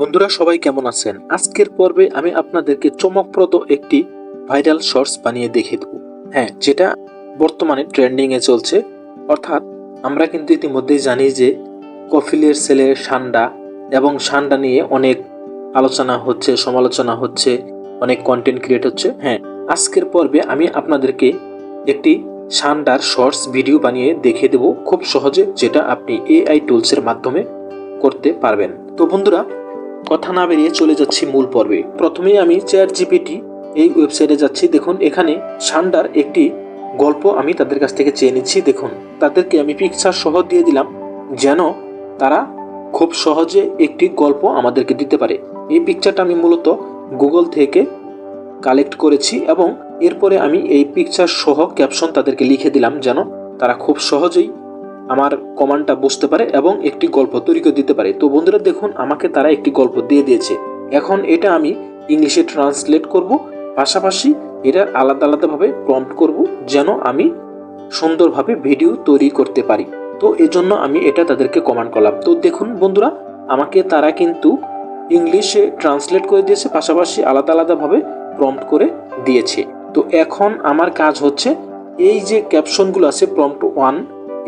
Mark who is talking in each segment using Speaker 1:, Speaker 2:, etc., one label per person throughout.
Speaker 1: বন্ধুরা, সবাই কেমন আছেন? আজকের পর্বে আমি আপনাদেরকে চমকপ্রদ একটি ভাইরাল শর্টস বানিয়ে দেখিয়ে দেবো। হ্যাঁ যেটা বর্তমানে ট্রেন্ডিং এ চলছে। অর্থাৎ আমরা কিন্তু ইতিমধ্যেই জানি যে কফিলের ছেলে সান্ডা এবং সান্ডা নিয়ে অনেক আলোচনা হচ্ছে, সমালোচনা হচ্ছে, অনেক কন্টেন্ট ক্রিয়েট হচ্ছে। হ্যাঁ আজকের পর্বে আমি আপনাদেরকে একটি সান্ডার শর্টস ভিডিও বানিয়ে দেখিয়ে দেবো খুব সহজে, যেটা আপনি এআই টুলসের মাধ্যমে করতে পারবেন। তো বন্ধুরা কথা না বেরিয়ে চলে যাচ্ছি মূল পর্বে। প্রথমেই আমি চেয়ার জিপিটি এই ওয়েবসাইটে যাচ্ছি। দেখুন, এখানে সান্ডার একটি গল্প আমি তাদের কাছ থেকে চেয়ে নিচ্ছি। দেখুন, তাদেরকে আমি পিকচার সহ দিয়ে দিলাম যেন তারা খুব সহজে একটি গল্প আমাদেরকে দিতে পারে। এই পিকচারটা আমি মূলত গুগল থেকে কালেক্ট করেছি এবং এরপরে আমি এই পিকচার সহ ক্যাপশন তাদেরকে লিখে দিলাম যেন তারা খুব সহজেই আমার কমান্ডটা বুঝতে পারে এবং একটি গল্প তৈরি করে দিতে পারে। তো বন্ধুরা, দেখুন, আমাকে তারা একটি গল্প দিয়ে দিয়েছে। এখন এটা আমি ইংলিশে ট্রান্সলেট করব। পাশাপাশি এটার আলাদা আলাদাভাবে প্রম্পট করব যেন আমি সুন্দরভাবে ভিডিও তৈরি করতে পারি। তো এজন্য আমি এটা তাদেরকে কমান্ড করলাম। তো দেখুন বন্ধুরা, আমাকে তারা কিন্তু ইংলিশে ট্রান্সলেট করে দিয়েছে, পাশাপাশি আলাদা আলাদাভাবে প্রম্পট করে দিয়েছে। তো এখন আমার কাজ হচ্ছে, এই যে ক্যাপশনগুলো আছে প্রম্পট ওয়ান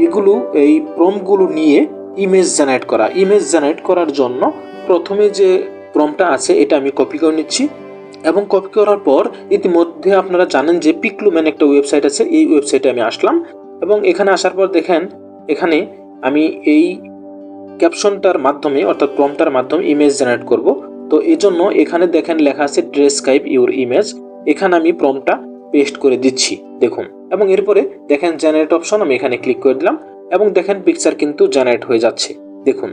Speaker 1: এগুলো, এই প্রমগুলো নিয়ে ইমেজ জেনারেট করা। ইমেজ জেনারেট করার জন্য প্রথমে যে প্রমটা আছে, এটা আমি কপি করে নিচ্ছি এবং কপি করার পর ইতিমধ্যে আপনারা জানেন যে পিকলুম্যান একটা ওয়েবসাইট আছে, এই ওয়েবসাইটে আমি আসলাম এবং এখানে আসার পর দেখেন, এখানে আমি এই ক্যাপশনটার মাধ্যমে, অর্থাৎ প্রমটার মাধ্যমে ইমেজ জেনারেট করব। তো এই জন্য এখানে দেখেন লেখা আছে ড্রেসক্রাইব ইউর ইমেজ এখানে আমি প্রমটা পেস্ট করে দিচ্ছি, দেখুন। এবং এরপরে দেখেন জেনারেট অপশন আমি এখানে ক্লিক করে দিলাম এবং দেখেন পিকচার কিন্তু জেনারেট হয়ে যাচ্ছে। দেখুন।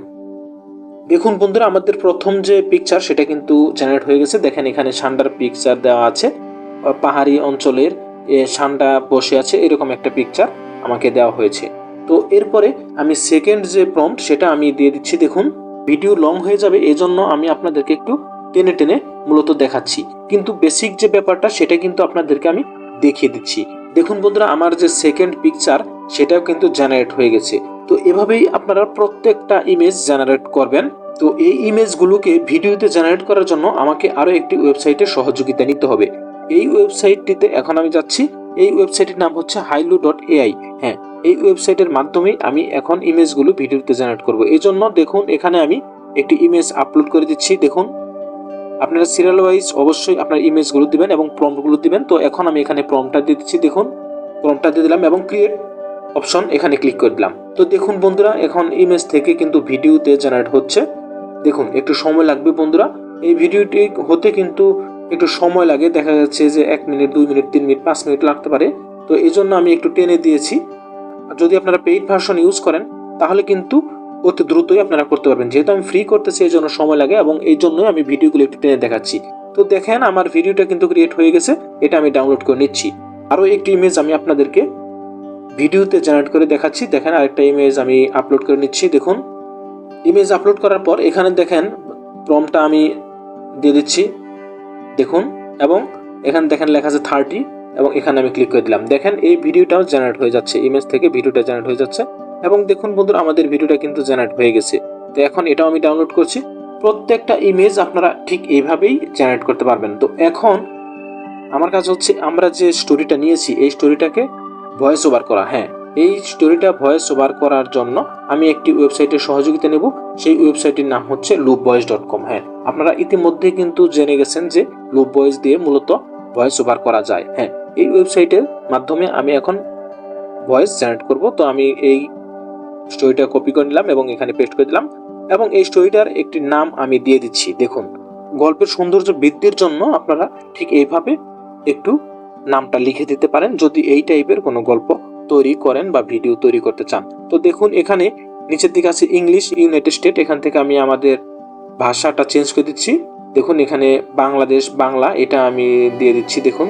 Speaker 1: দেখুন বন্ধুরা, আমাদের প্রথম যে পিকচার সেটা কিন্তু জেনারেট হয়ে গেছে। দেখেন এখানে সান্ডার পিকচার দেওয়া আছে। পাহাড়ি অঞ্চলের সান্ডা বসে আছে, এরকম একটা পিকচার আমাকে দেওয়া হয়েছে। তো এরপরে আমি সেকেন্ড যে প্রম্পট সেটা আমি দিয়ে দিচ্ছি। দেখুন ভিডিও লং হয়ে যাবে, এজন্য আমি আপনাদেরকে একটু টেনে টেনে মূলত দেখাচ্ছি। কিন্তু বেসিক যে ব্যাপারটা, সেটা কিন্তু আপনাদেরকে আমি দেখিয়ে দিচ্ছি। দেখুন বন্ধুরা, আমার যে সেকেন্ড পিকচার সেটাও কিন্তু জেনারেট হয়ে গেছে। তো এভাবেই আপনারা প্রত্যেকটা ইমেজ জেনারেট করবেন। তো এই ইমেজগুলোকে ভিডিওতে জেনারেট করার জন্য আমাকে আরও একটি ওয়েবসাইটে সহযোগিতা নিতে হবে। এই ওয়েবসাইটটিতে এখন আমি যাচ্ছি। এই ওয়েবসাইটের নাম হচ্ছে হাইলু ডট এআই হ্যাঁ এই ওয়েবসাইটের মাধ্যমেই আমি এখন ইমেজগুলো ভিডিওতে জেনারেট করব। এই জন্য দেখুন, এখানে আমি একটি ইমেজ আপলোড করে দিচ্ছি। দেখুন আপনারা সিরিয়াল ওয়াইজ অবশ্যই আপনার ইমেজগুলো দিবেন এবং প্রম্পটগুলো দিবেন। তো এখন আমি এখানে প্রম্পটটা দিয়ে দিচ্ছি, দেখুন। প্রম্পটটা দিয়ে দিলাম এবং ক্রিয়েট অপশন এখানে ক্লিক করে দিলাম। তো দেখুন বন্ধুরা, এখন ইমেজ থেকে কিন্তু ভিডিওতে জেনারেট হচ্ছে। দেখুন, একটু সময় লাগবে বন্ধুরা। এই ভিডিওটি হতে কিন্তু একটু সময় লাগে। দেখা যাচ্ছে যে এক মিনিট, দুই মিনিট, তিন মিনিট, পাঁচ মিনিট লাগতে পারে। তো এই জন্য আমি একটু টেনে দিয়েছি। যদি আপনারা পেইড ভার্সন ইউজ করেন, তাহলে কিন্তু অতি দ্রুতই আপনারা করতে পারবেন। যেহেতু আমি ফ্রি করতেছি এই জন্য সময় লাগে এবং এই জন্যই আমি ভিডিওগুলো একটু টেনে দেখাচ্ছি। তো দেখেন, আমার ভিডিওটা কিন্তু ক্রিয়েট হয়ে গেছে। এটা আমি ডাউনলোড করে নিচ্ছি। আরও একটি ইমেজ আমি আপনাদেরকে ভিডিওতে জেনারেট করে দেখাচ্ছি। দেখেন, আরেকটা ইমেজ আমি আপলোড করে নিচ্ছি। দেখুন ইমেজ আপলোড করার পর এখানে দেখেন প্রমটা আমি দিয়ে দিচ্ছি। দেখুন, এবং এখানে দেখেন লেখা আছে থার্টি এবং এখানে আমি ক্লিক করে দিলাম। দেখেন, এই ভিডিওটাও জেনারেট হয়ে যাচ্ছে। ইমেজ থেকে ভিডিওটা জেনারেট হয়ে যাচ্ছে। এবং দেখুন বন্ধুরা, আমাদের ভিডিওটা কিন্তু জেনারেট হয়ে গেছে। তো এখন এটাও আমি ডাউনলোড করছি। প্রত্যেকটা ইমেজ আপনারা ঠিক এইভাবেই জেনারেট করতে পারবেন। তো এখন আমার কাজ হচ্ছে, আমরা যে স্টোরিটা নিয়েছি, এই স্টোরিটাকে ভয়েস ওভার করা। হ্যাঁ এই স্টোরিটা ভয়েস ওভার করার জন্য আমি একটি ওয়েবসাইটের সহযোগিতা নেব। সেই ওয়েবসাইটের নাম হচ্ছে লুপ ভয়েস ডট কম হ্যাঁ আপনারা ইতিমধ্যে কিন্তু জেনে গেছেন যে লুপ ভয়েস দিয়ে মূলত ভয়েস ওভার করা যায়। হ্যাঁ এই ওয়েবসাইটের মাধ্যমে আমি এখন ভয়েস জেনারেট করব। তো আমি এই স্টোরিটা কপি করে নিলাম এবং এখানে পেস্ট করে দিলাম। এবং এই স্টোরিটার একটি নাম আমি দিয়ে দিচ্ছি, দেখুন। গল্পের সৌন্দর্য বৃদ্ধির জন্য আপনারা ঠিক এইভাবে একটু নামটা লিখে দিতে পারেন, যদি এই টাইপের কোনো গল্প তৈরি করেন বা ভিডিও তৈরি করতে চান। তো দেখুন, এখানে নিচের দিকে আছে ইংলিশ ইউনাইটেড স্টেট এখান থেকে আমি আমাদের ভাষাটা চেঞ্জ করে দিচ্ছি। দেখুন, এখানে বাংলাদেশ, বাংলা, এটা আমি দিয়ে দিচ্ছি, দেখুন।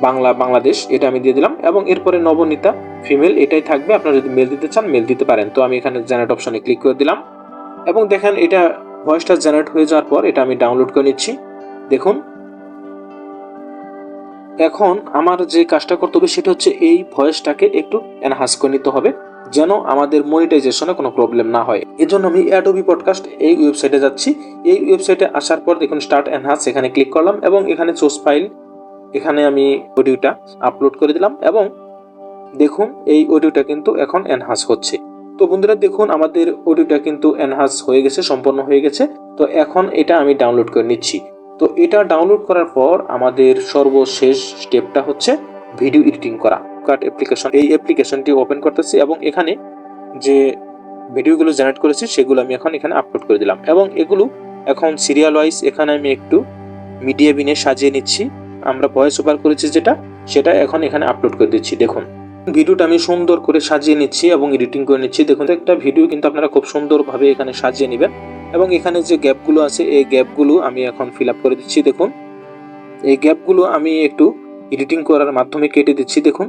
Speaker 1: বাংলা, বাংলাদেশ, এটা আমি দিয়ে দিলাম। এবং এরপরে নবনীতা ফিমেল এটাই থাকবে। আপনারা যদি মেল দিতে চান মেল দিতে পারেন। তো আমি এখানে জেনারেট অপশনে ক্লিক করে দিলাম। এবং দেখেন, এটা ভয়েসটা জেনারেট হয়ে যাওয়ার পর এটা আমি ডাউনলোড করে নিচ্ছি। দেখুন। এখন আমার যে কাজটা করতে হবে, সেটা হচ্ছে এই ভয়েসটাকে একটু এনহান্স করে নিতে হবে, যেন আমাদের মনিটাইজেশনে কোনো প্রবলেম না হয়। এজন্য আমি অ্যাডোবি পডকাস্ট এই ওয়েবসাইটে যাচ্ছি। এই ওয়েবসাইটে আসার পর দেখুন স্টার্ট এনহান্স এখানে ক্লিক করলাম। এবং এখানে সোর্স ফাইল এখানে আমি অডিওটা আপলোড করে দিলাম এবং দেখুন এই অডিওটা কিন্তু এখন এনহান্স হচ্ছে। তো বন্ধুরা, দেখুন আমাদের অডিওটা কিন্তু এনহান্স হয়ে গেছে, সম্পন্ন হয়ে গেছে। তো এখন এটা আমি ডাউনলোড করে নিচ্ছি। তো এটা ডাউনলোড করার পর আমাদের সর্বশেষ স্টেপটা হচ্ছে ভিডিও এডিটিং করা। কাট অ্যাপ্লিকেশন এই অ্যাপ্লিকেশনটি ওপেন করতেছি এবং এখানে যে ভিডিওগুলো জেনারেট করেছি, সেগুলো আমি এখন এখানে আপলোড করে দিলাম। এবং এগুলো এখন সিরিয়াল ওয়াইজ এখানে আমি একটু মিডিয়া বিনে সাজিয়ে নিচ্ছি। আমরা ভয়েস ওভার করেছি যেটা, সেটা এখন এখানে আপলোড করে দিচ্ছি, দেখুন। ভিডিওটা আমি সুন্দর করে সাজিয়ে নিচ্ছি এবং এডিটিং করে নিচ্ছি। দেখুন, একটা ভিডিও কিন্তু আপনারা খুব সুন্দরভাবে এখানে সাজিয়ে নেবেন। এবং এখানে যে গ্যাপগুলো আছে, এই গ্যাপগুলো আমি এখন ফিল করে দিচ্ছি, দেখুন। এই গ্যাপগুলো আমি একটু এডিটিং করার মাধ্যমে কেটে দিচ্ছি, দেখুন।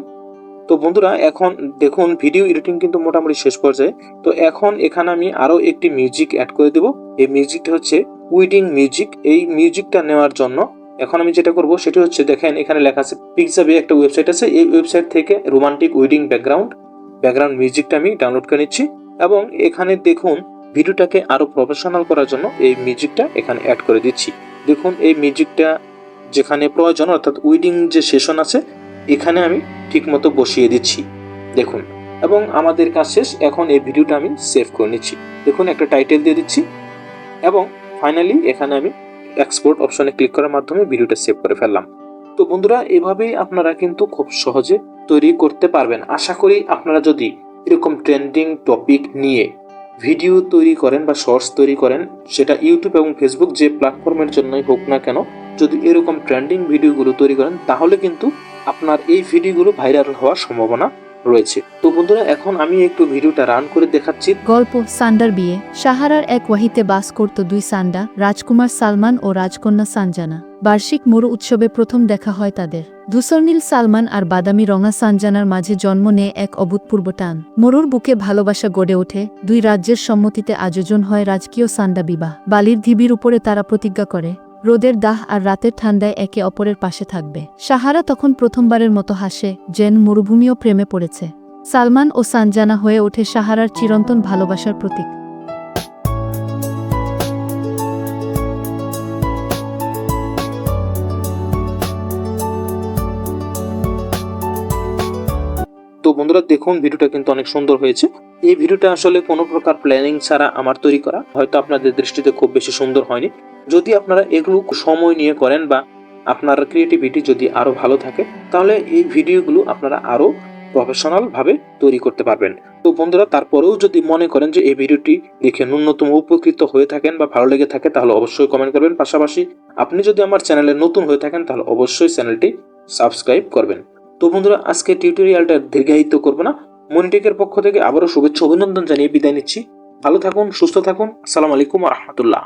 Speaker 1: তো বন্ধুরা, এখন দেখুন ভিডিও এডিটিং কিন্তু মোটামুটি শেষ পর্যায়ে। তো এখন এখানে আমি আরও একটি মিউজিক অ্যাড করে দেব। এই মিউজিকটা হচ্ছে উইডিং মিউজিক এই মিউজিকটা নেওয়ার জন্য এখন আমি যেটা করব, সেটা হচ্ছে দেখেন, এখানে লেখা আছে পিকজাবে একটা ওয়েবসাইট আছে। এই ওয়েবসাইট থেকে রোমান্টিক উইডিং ব্যাকগ্রাউন্ড ব্যাকগ্রাউন্ড মিউজিকটা আমি ডাউনলোড করে নিচ্ছি এবং এখানে দেখুন ভিডিওটাকে আরও প্রফেশনাল করার জন্য এই মিউজিকটা এখানে অ্যাড করে দিচ্ছি। দেখুন, এই মিউজিকটা যেখানে প্রয়োজন, অর্থাৎ উইডিং যে সেশন আছে, এখানে আমি ঠিকমতো বসিয়ে দিচ্ছি। দেখুন, এবং আমাদের কাজ শেষ, এখন এই ভিডিওটা আমি সেভ করে নিচ্ছি। দেখুন, একটা টাইটেল দিয়ে দিচ্ছি এবং ফাইনালি এখানে আমি এক্সপোর্ট অপশনে ক্লিক করার মাধ্যমে ভিডিওটা সেভ করে ফেললাম। তো বন্ধুরা, এভাবেই আপনারা কিন্তু খুব সহজে তৈরি করতে পারবেন। আশা করি আপনারা যদি এরকম ট্রেন্ডিং টপিক নিয়ে ভিডিও তৈরি করেন বা শর্টস তৈরি করেন, সেটা ইউটিউব এবং ফেসবুক যে প্ল্যাটফর্মের জন্যই হোক না কেন, যদি এরকম ট্রেন্ডিং ভিডিওগুলো তৈরি করেন, তাহলে কিন্তু আপনার এই ভিডিওগুলো ভাইরাল হওয়ার সম্ভাবনা রয়েছে। তো বন্ধুরা, এখন আমি একটু ভিডিওটা রান করে দেখাচ্ছি।
Speaker 2: গল্প, সান্ডার বিয়ে, সাহারার এক ওয়াহিতে বাস করত দুই সান্ডা, রাজকুমার সালমান ও রাজকন্যা সানজানা বার্ষিক মরু উৎসবে প্রথম দেখা হয় তাদের। ধূসরনীল সালমান আর বাদামি রঙা সানজানার মাঝে জন্ম নেয় এক অভূতপূর্ব টান। মরুর বুকে ভালোবাসা গড়ে ওঠে, দুই রাজ্যের সম্মতিতে আয়োজন হয় রাজকীয় সান্ডা বিবাহ। বালির ধিবির উপরে তারা প্রতিজ্ঞা করে রোদের দাহ আর রাতের ঠান্ডায় একে অপরের পাশে থাকবে। সাহারা তখন প্রথমবারের মতো হাসে, যেন মরুভূমিও প্রেমে পড়েছে। সালমান ও সানজানা হয়ে ওঠে সাহারার চিরন্তন ভালোবাসার প্রতীক।
Speaker 1: তো বন্ধুরা, দেখুন, ভিডিওটা কিন্তু অনেক সুন্দর হয়েছে। এই ভিডিওটা আসলে কোনো প্রকার প্ল্যানিং ছাড়া আমার তৈরি করা। হয়তো আপনাদের দৃষ্টিতে খুব বেশি সুন্দর হয়নি। যদি আপনারা এগুলো সময় নিয়ে করেন বা আপনার ক্রিয়েটিভিটি যদি আরও ভালো থাকে, তাহলে এই ভিডিওগুলো আপনারা আরও প্রফেশনাল ভাবে তৈরি করতে পারবেন। তো বন্ধুরা, তারপরেও যদি মনে করেন যে এই ভিডিওটি দেখে ন্যূনতম উপকৃত হয়ে থাকেন বা ভালো লেগে থাকে, তাহলে অবশ্যই কমেন্ট করবেন। পাশাপাশি আপনি যদি আমার চ্যানেলে নতুন হয়ে থাকেন, তাহলে অবশ্যই চ্যানেলটি সাবস্ক্রাইব করবেন। তো বন্ধুরা আজকে টিউটোরিয়ালটা দীর্ঘায়িত করব না। মনিটেকের পক্ষ থেকে আবারও শুভেচ্ছা অভিনন্দন জানিয়ে বিদায় নিচ্ছি। ভালো থাকুন, সুস্থ থাকুন। আসসালামু আলাইকুম রহমতুল্লাহ।